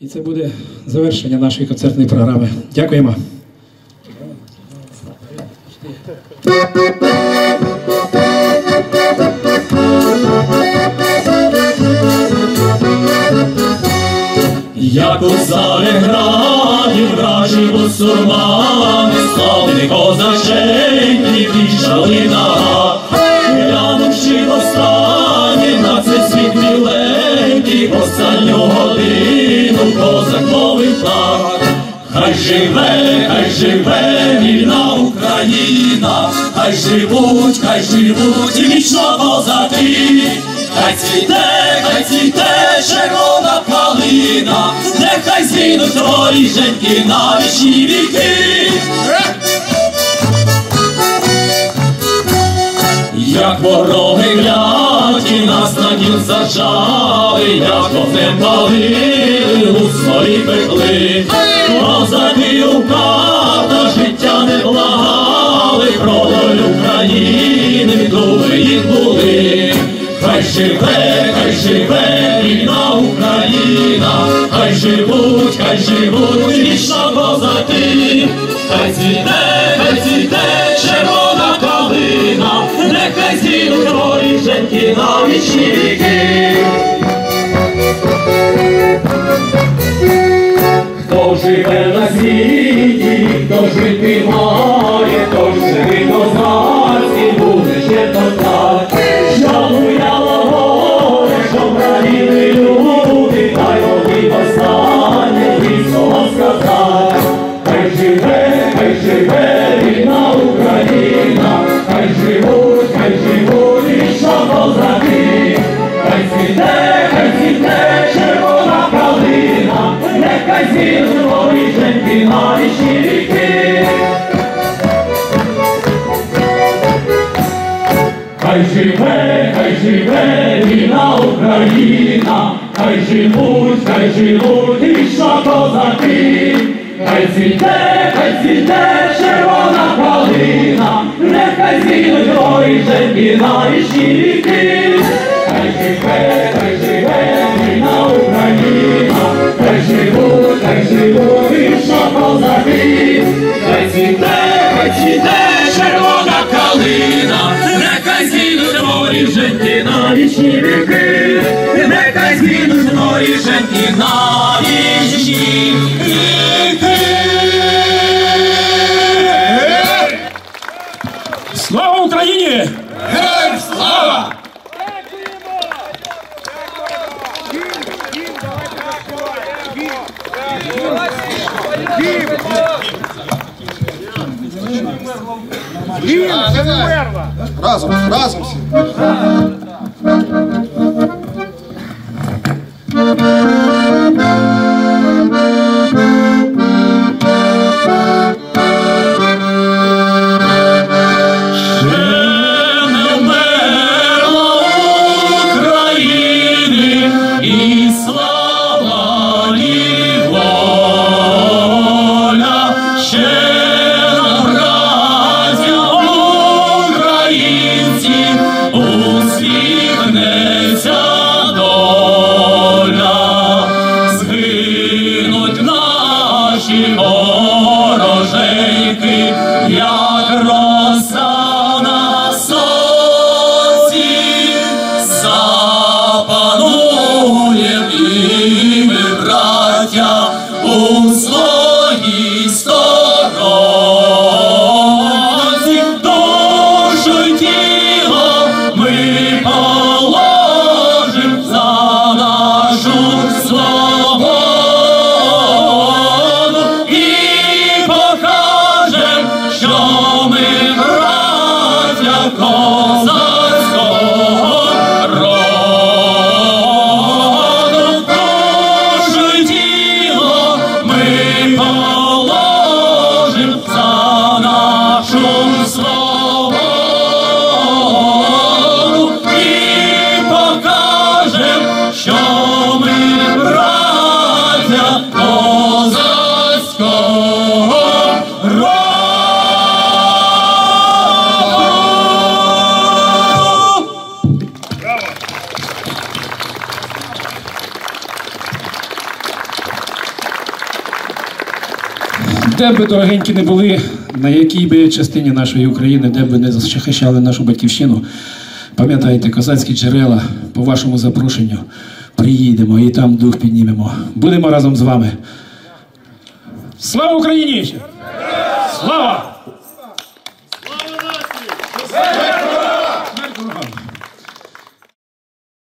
І це буде завершення нашої концертної програми. Дякуємо. Як у Цареграді вражі бусурмани, славні козаченьки вішали на живе, хай живе вільна Україна, хай живуть, хай живуть вічно козаки, хай цвіте, хай цвіте червона калина, нехай згинуть воріженьки на вічні віки. Як вороги нас зажали, як огнем палили, свої пекли, козаки у карта життя не благали, про долю України думи їх були. Хай живе, хай живе вільна Україна, хай живуть, хай живуть вічно козаки, хай цвіте, воріженьки на вічні віки. Хто живе на світі, на вічні віки. Хай живе, хай живе вільна Україна, хай живуть, хай живуть вічно козаки, хай цвіте, хай цвіте червона калина, нехай згинуть воріженьки на вічні віки. Хай живе, хай живе вільна Україна, хай живуть, хай живуть козаки, хай цвіте, хай цвіте червона калина, нехай зійдуть морі житті на вічні віки, нехай зійдуть морі житті на вічні віки. Разом, разом всі. Де би дорогенькі, не були, на якій би частині нашої України, де би не захищали нашу батьківщину, пам'ятайте, козацькі джерела по вашому запрошенню приїдемо і там дух піднімемо. Будемо разом з вами. Слава Україні!